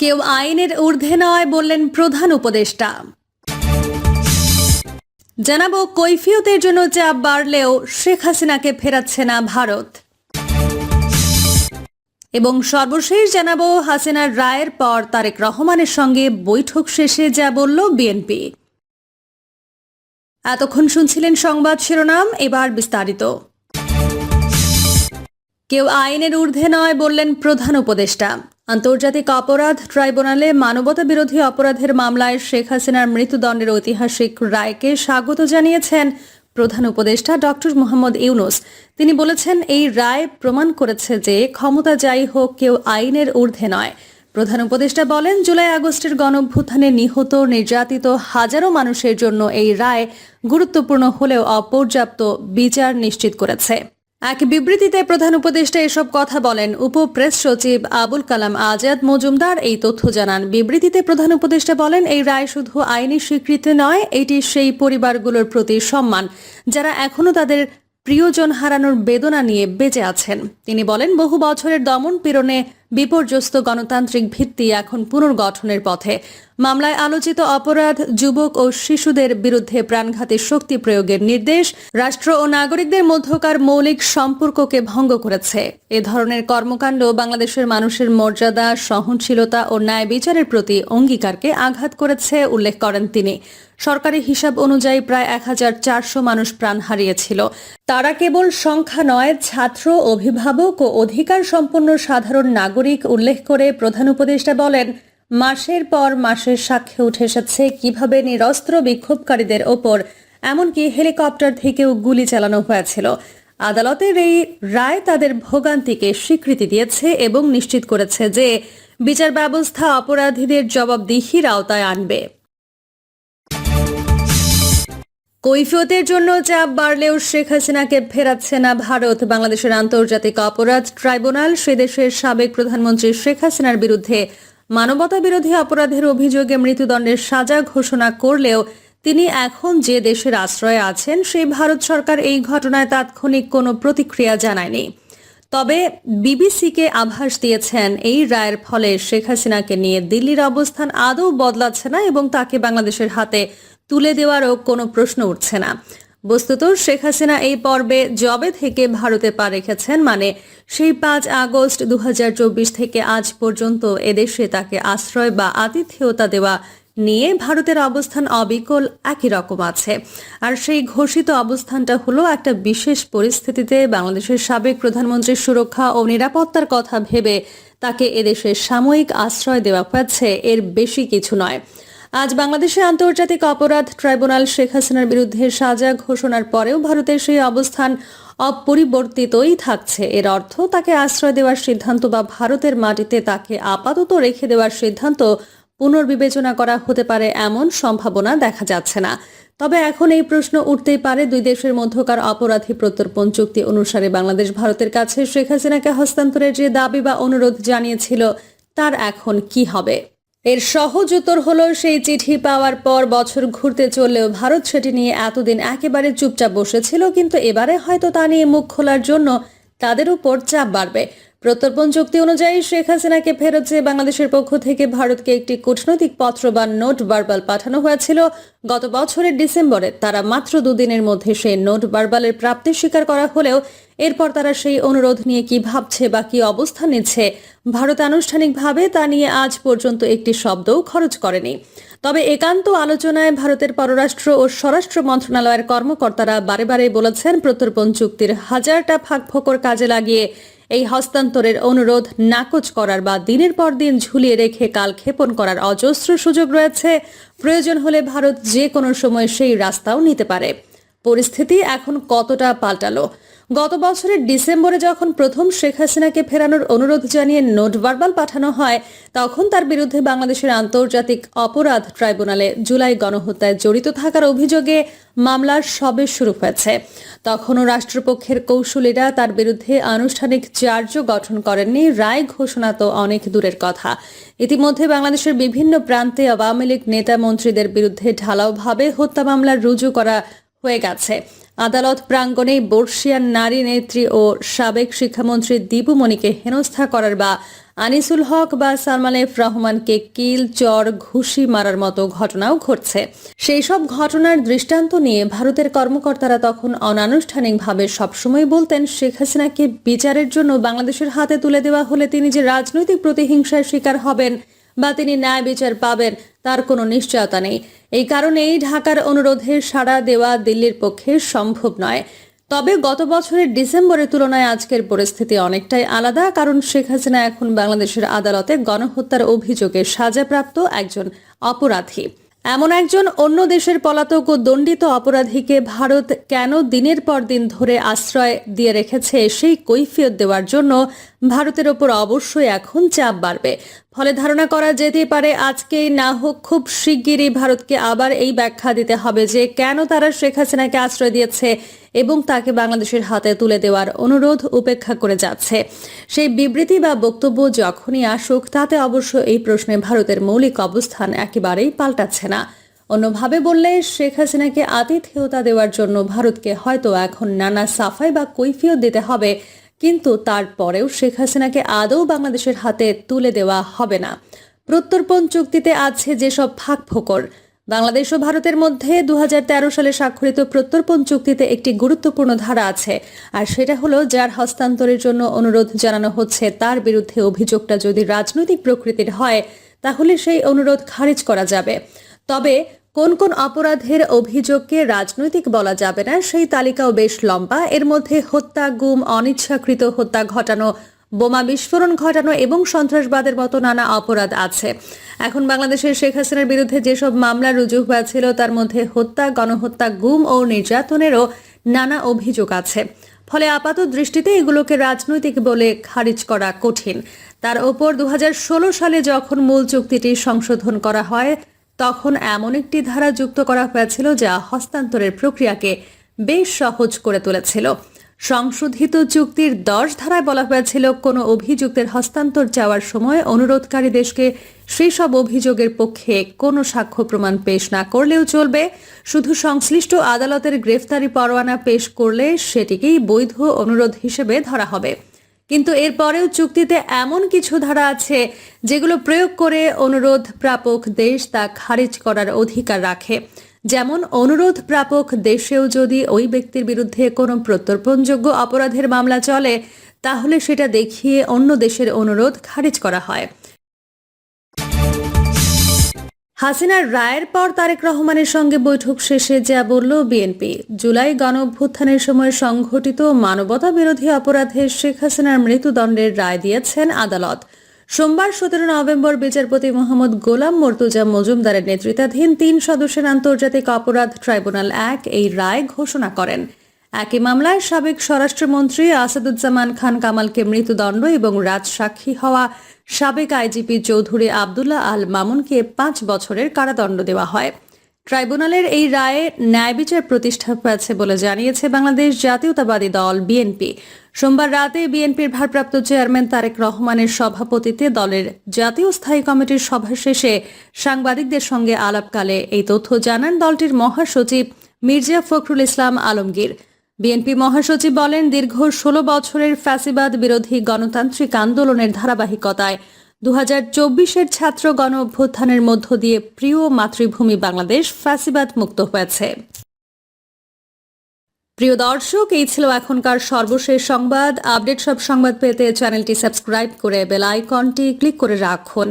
কেউ আইনের ঊর্ধ্বে নয় বললেন প্রধান উপদেষ্টা। জানাব কৈফিয়তের জন্য চাপ বাড়লেও শেখ হাসিনাকে ফেরাচ্ছে না ভারত। এবং সর্বশেষ জানাব হাসিনার রায়ের পর তারেক রহমানের সঙ্গে বৈঠক শেষে যা বলল বিএনপি। এতক্ষণ শুনছিলেন সংবাদ শিরোনাম, এবার বিস্তারিত। কেউ আইনের ঊর্ধ্বে নয় বললেন প্রধান উপদেষ্টা। আন্তর্জাতিক অপরাধ ট্রাইব্যুনালে মানবতা বিরোধী অপরাধের মামলায় শেখ হাসিনার মৃত্যুদণ্ডের ঐতিহাসিক রায়কে স্বাগত জানিয়েছেন প্রধান উপদেষ্টা ডক্টর মোহাম্মদ ইউনুস। তিনি বলেছেন, এই রায় প্রমাণ করেছে যে ক্ষমতা যাই হোক, কেউ আইনের ঊর্ধ্বে নয়। প্রধান উপদেষ্টা বলেন, জুলাই আগস্টের গণভ্যুত্থানে নিহত, নির্যাতিত হাজারো মানুষের জন্য এই রায় গুরুত্বপূর্ণ হলেও অপর্যাপ্ত বিচার নিশ্চিত করেছে। এক বিবৃতিতে প্রধান উপদেষ্টা এসব কথা বলেন। উপ প্রেস সচিব আবুল কালাম আজাদ মজুমদার এই তথ্য জানান। বিবৃতিতে প্রধান উপদেষ্টা বলেন, এই রায় শুধু আইনি স্বীকৃতি নয়, এটি সেই পরিবারগুলোর প্রতি সম্মান, যারা এখনও তাদের প্রিয়জন হারানোর বেদনা নিয়ে বেঁচে আছেন। তিনি বলেন, বহু বছরের দমন পীড়নে বিপর্যস্ত গণতান্ত্রিক ভিত্তি এখন পুনর্গঠনের পথে। মামলায় আলোচিত অপরাধ, যুবক ও শিশুদের বিরুদ্ধে প্রাণঘাতী শক্তি প্রয়োগের নির্দেশ রাষ্ট্র ও নাগরিকদের মধ্যকার মৌলিক সম্পর্ককে ভঙ্গ করেছে। এ ধরনের কর্মকাণ্ড বাংলাদেশের মানুষের মর্যাদা, সহনশীলতা ও ন্যায় বিচারের প্রতি অঙ্গীকারকে আঘাত করেছে, উল্লেখ করেন তিনি। সরকারি হিসাব অনুযায়ী প্রায় এক হাজার চারশো মানুষ প্রাণ হারিয়েছিল। তারা কেবল সংখ্যা নয়, ছাত্র, অভিভাবক ও অধিকার সম্পন্ন সাধারণ নাগরিক উল্লেখ করে প্রধান উপদেষ্টা বলেন, মাসের পর মাসের সাক্ষ্যে উঠে এসেছে কীভাবে নিরস্ত্র বিক্ষোভকারীদের ওপর, এমনকি হেলিকপ্টার থেকেও গুলি চালানো হয়েছিল। আদালতের এই রায় তাদের ভোগান্তিকে স্বীকৃতি দিয়েছে এবং নিশ্চিত করেছে যে বিচার ব্যবস্থা অপরাধীদের জবাবদিহির আওতায় আনবে। কৈফিয়তের জন্য চাপ বাড়লেও শেখ হাসিনাকে ফেরাচ্ছে না ভারত। বাংলাদেশের আন্তর্জাতিক অপরাধ ট্রাইব্যুনাল সে দেশের সাবেক প্রধানমন্ত্রী শেখ হাসিনার বিরুদ্ধে মানবতা বিরোধী অপরাধের অভিযোগে মৃত্যুদণ্ডের সাজা ঘোষণা করলেও তিনি এখন যে দেশের আশ্রয়ে আছেন, সেই ভারত সরকার এই ঘটনায় তাৎক্ষণিক কোনো প্রতিক্রিয়া জানায়নি। তবে বিবিসিকে আভাস দিয়েছেন, এই রায়ের ফলে শেখ হাসিনাকে নিয়ে দিল্লির অবস্থান আদৌ বদলাচ্ছে না এবং তাকে বাংলাদেশের হাতে তুলে দেওয়ারও কোনো প্রশ্ন উঠছে না। বস্তুত শেখ হাসিনা এই পর্বে জবে থেকে ভারতে পা রেখেছেন মানে সেই পাঁচ আগস্ট দু হাজার চব্বিশ থেকে আজ পর্যন্ত এদেশে তাকে আশ্রয় বা আতিথেয়তা দেওয়া নিয়ে ভারতের অবস্থান অবিকল একই রকম আছে। আর সেই ঘোষিত অবস্থানটা হলো একটা বিশেষ পরিস্থিতিতে বাংলাদেশের সাবেক প্রধানমন্ত্রীর সুরক্ষা ও নিরাপত্তার কথা ভেবে তাকে এদেশে সাময়িক আশ্রয় দেওয়া হয়েছে। এর বেশি কিছু নয়। আজ বাংলাদেশের আন্তর্জাতিক অপরাধ ট্রাইব্যুনাল শেখ হাসিনার বিরুদ্ধে সাজা ঘোষণার পরেও ভারতের সেই অবস্থান অপরিবর্তিতই থাকছে। এর অর্থ তাকে আশ্রয় দেওয়ার সিদ্ধান্ত বা ভারতের মাটিতে তাকে আপাতত রেখে দেওয়ার সিদ্ধান্ত পুনর্বিবেচনা করা হতে পারে এমন সম্ভাবনা দেখা যাচ্ছে না। তবে এখন এই প্রশ্ন উঠতেই পারে দুই দেশের মধ্যকার অপরাধী প্রত্যর্পণ চুক্তি অনুসারে বাংলাদেশ ভারতের কাছে শেখ হাসিনাকে হস্তান্তরের যে দাবি বা অনুরোধ জানিয়েছিল, তার এখন কি হবে? এর সহজ উত্তর হলো, সেই চিঠি পাওয়ার পর বছর ঘুরতে চললেও ভারত সেটি নিয়ে এতদিন একেবারে চুপচাপ বসেছিল, কিন্তু এবারে হয়তো তা নিয়ে মুখ খোলার জন্য তাদের উপর চাপ বাড়বে। প্রত্যর্পণ চুক্তি অনুযায়ী শেখ হাসিনাকে ফেরত চেয়ে বাংলাদেশের পক্ষ থেকে ভারতকে একটি কূটনৈতিক পত্র বা নোট বারবাল পাঠানো হয়েছিল। গত বছরের ডিসেম্বরে তারা মাত্র দুদিনের মধ্যে সেই নোট বারবালের প্রাপ্তি স্বীকার করা হলেও এরপর তারা সেই অনুরোধ নিয়ে কি ভাবছে বা কি অবস্থান নিচ্ছে, ভারত আনুষ্ঠানিকভাবে তা নিয়ে আজ পর্যন্ত একটি শব্দও খরচ করেনি। তবে একান্ত আলোচনায় ভারতের পররাষ্ট্র ও স্বরাষ্ট্র মন্ত্রণালয়ের কর্মকর্তারা বারে বারে বলেছেন, প্রত্যর্পণ চুক্তির হাজারটা ফাঁক ফোকর কাজে লাগিয়ে এই হস্তান্তরের অনুরোধ নাকচ করার বা দিনের পর দিন ঝুলিয়ে রেখে কাল ক্ষেপণ করার অজস্র সুযোগ রয়েছে। প্রয়োজন হলে ভারত যে কোনো সময় সেই রাস্তাও নিতে পারে। পরিস্থিতি এখন কতটা পাল্টালো? গত বছরের ডিসেম্বরে যখন প্রথম শেখ হাসিনাকে ফেরানোর অনুরোধ জানিয়ে নোট বারবাল পাঠানো হয়, তখন তার বিরুদ্ধে বাংলাদেশের আন্তর্জাতিক অপরাধ ট্রাইব্যুনালে জুলাই গণহত্যায় জড়িত থাকার অভিযোগে মামলার সবে শুরু হয়েছে। তখনও রাষ্ট্রপক্ষের কৌশলীরা তার বিরুদ্ধে আনুষ্ঠানিক চার্জ গঠন করেননি, রায় ঘোষণা তো অনেক দূরের কথা। ইতিমধ্যে বাংলাদেশের বিভিন্ন প্রান্তে আওয়ামী লীগ নেতা মন্ত্রীদের বিরুদ্ধে ঢালাওভাবে হত্যা মামলা রুজু করা হয়ে গেছে। আদালত প্রাঙ্গণে বর্ষিয়ান নারী নেত্রী ও সাবেক শিক্ষামন্ত্রী দীপুমণিকে হেনস্থা করার বা আনিসুল হক বা সালমান এফ রহমানকে কিল, চর, ঘুষি মারার মতো ঘটনাও ঘটছে। সেই সব ঘটনার দৃষ্টান্ত নিয়ে ভারতের কর্মকর্তারা তখন অনানুষ্ঠানিকভাবে সবসময় বলতেন, শেখ হাসিনাকে বিচারের জন্য বাংলাদেশের হাতে তুলে দেওয়া হলে তিনি যে রাজনৈতিক প্রতিহিংসার শিকার হবেন বা তিনি ন্যায় বিচার পাবেন, তার কোনো নিশ্চয়তা নেই। এই কারণেই ঢাকার অনুরোধে সাড়া দেওয়া দিল্লির পক্ষে সম্ভব নয়। তবে গত বছরের ডিসেম্বরের তুলনায় আজকের পরিস্থিতি অনেকটাই আলাদা, কারণ শেখ হাসিনা এখন বাংলাদেশের আদালতে গণহত্যার অভিযোগে সাজাপ্রাপ্ত একজন অপরাধী। এমন একজন অন্য দেশের পলাতক ও দণ্ডিত অপরাধীকে ভারত কেন দিনের পর দিন ধরে আশ্রয় দিয়ে রেখেছে সেই কৈফিয়ত দেওয়ার জন্য ভারতের ওপর অবশ্যই এখন চাপ বাড়বে। ফলে ধারণা করা যেতে পারে, আজকেই না হোক খুব শিগগিরই ভারতকে আবার এই ব্যাখ্যা দিতে হবে যে কেন তারা শেখ হাসিনাকে আশ্রয় দিয়েছে এবং তাকে বাংলাদেশের হাতে তুলে দেওয়ার অনুরোধ উপেক্ষা করে যাচ্ছে। সেই বিবৃতি বা বক্তব্য যখনই আসুক, তাতে অবশ্য এই প্রশ্নে ভারতের মৌলিক অবস্থান একেবারেই পাল্টাচ্ছে না। অন্যভাবে বললে, শেখ হাসিনাকে আতিথেয়তা দেওয়ার জন্য ভারতকে হয়তো এখন নানা সাফাই বা কৈফিয়ত দিতে হবে কিন্তু তারপরেও শেখ হাসিনাকে আদৌ বাংলাদেশের হাতে তুলে দেওয়া হবে না। প্রত্যর্পণ চুক্তিতে আছে যেসব ফাঁক ফোকর। বাংলাদেশ ও ভারতের মধ্যে দু হাজার তেরো সালে স্বাক্ষরিত প্রত্যর্পণ চুক্তিতে একটি গুরুত্বপূর্ণ ধারা আছে, আর সেটা হলো যার হস্তান্তরের জন্য অনুরোধ জানানো হচ্ছে তার বিরুদ্ধে অভিযোগটা যদি রাজনৈতিক প্রকৃতির হয়, তাহলে সেই অনুরোধ খারিজ করা যাবে। তবে কোন কোন অপরাধের অভিযোগকে রাজনৈতিক বলা যাবে না, সেই তালিকাও বেশ লম্বা। এর মধ্যে হত্যা, গুম, অনিচ্ছাকৃত হত্যা ঘটানো, বোমা বিস্ফোরণ ঘটানো এবং সন্ত্রাসবাদের মতো নানা অপরাধ আছে। এখন বাংলাদেশের শেখ হাসিনার বিরুদ্ধে যেসব মামলা রুজু হয়েছিল, তার মধ্যে হত্যা, গণহত্যা, গুম ও নির্যাতনেরও নানা অভিযোগ আছে। ফলে আপাত দৃষ্টিতে এগুলোকে রাজনৈতিক বলে খারিজ করা কঠিন। তার ওপর দু হাজার ষোলো সালে যখন মূল চুক্তিটি সংশোধন করা হয় তখন এমন একটি ধারা যুক্ত করা হয়েছিল যা হস্তান্তরের প্রক্রিয়াকে বেশ সহজ করে তুলেছিল। সংশোধিত চুক্তির দশ ধারায় বলা হয়েছিল, কোনো অভিযুক্তের হস্তান্তর চাওয়ার সময় অনুরোধকারী দেশকে সেসব অভিযোগের পক্ষে কোনো সাক্ষ্য প্রমাণ পেশ না করলেও চলবে। শুধু সংশ্লিষ্ট আদালতের গ্রেফতারি পরোয়ানা পেশ করলে সেটিকেই বৈধ অনুরোধ হিসেবে ধরা হবে। কিন্তু এরপরেও চুক্তিতে এমন কিছু ধারা আছে যেগুলো প্রয়োগ করে অনুরোধ প্রাপক দেশ তা খারিজ করার অধিকার রাখে। যেমন অনুরোধ প্রাপক দেশেও যদি ওই ব্যক্তির বিরুদ্ধে কোনো প্রত্যর্পণযোগ্য অপরাধের মামলা চলে, তাহলে সেটা দেখিয়ে অন্য দেশের অনুরোধ খারিজ করা হয়। হাসিনার রায়ের পর তারেক রহমানের সঙ্গে বৈঠক শেষে যা বলল বিএনপি। জুলাই গণ অভ্যুত্থানের সময় সংঘটিত মানবতা বিরোধী অপরাধে শেখ হাসিনার মৃত্যুদণ্ডের রায় দিয়েছেন আদালত। সোমবার সতেরো নভেম্বর বিচারপতি মোহাম্মদ গোলাম মর্তুজা মজুমদারের নেতৃত্বাধীন তিন সদস্যের আন্তর্জাতিক অপরাধ ট্রাইব্যুনাল এক এই রায় ঘোষণা করেন। একই মামলায় সাবেক স্বরাষ্ট্রমন্ত্রী আসাদুজ্জামান খান কামালকে মৃত্যুদণ্ড এবং রাজসাক্ষী হওয়া সাবেক I G P Chowdhury Abdullah Al মামুনকে পাঁচ বছরের কারাদণ্ড দেওয়া হয়। ট্রাইব্যুনালের এই রায়ে ন্যায় বিচার প্রতিষ্ঠা পেয়েছে বলে জানিয়েছে বাংলাদেশ জাতীয়তাবাদী দল বিএনপি। সোমবার রাতে বিএনপির ভারপ্রাপ্ত চেয়ারম্যান তারেক রহমানের সভাপতিত্বে দলের জাতীয় স্থায়ী কমিটির সভা শেষে সাংবাদিকদের সঙ্গে আলাপকালে এই তথ্য জানান দলটির মহাসচিব মির্জা ফখরুল ইসলাম আলমগীর। বিএনপি মহাসচিব বলেন, দীর্ঘ ষোলো বছরের ফ্যাসিবাদ বিরোধী গণতান্ত্রিক আন্দোলনের ধারাবাহিকতায় দু হাজার চব্বিশের ছাত্র গণ অভ্যুত্থানের মধ্য দিয়ে প্রিয় মাতৃভূমি বাংলাদেশ ফ্যাসিবাদ মুক্ত হয়েছে। প্রিয় দর্শক, এই ছিল এখনকার সর্বশেষ সংবাদ। আপডেট সব সংবাদ পেতে চ্যানেলটি সাবস্ক্রাইব করে বেল আইকনটি ক্লিক করে রাখুন।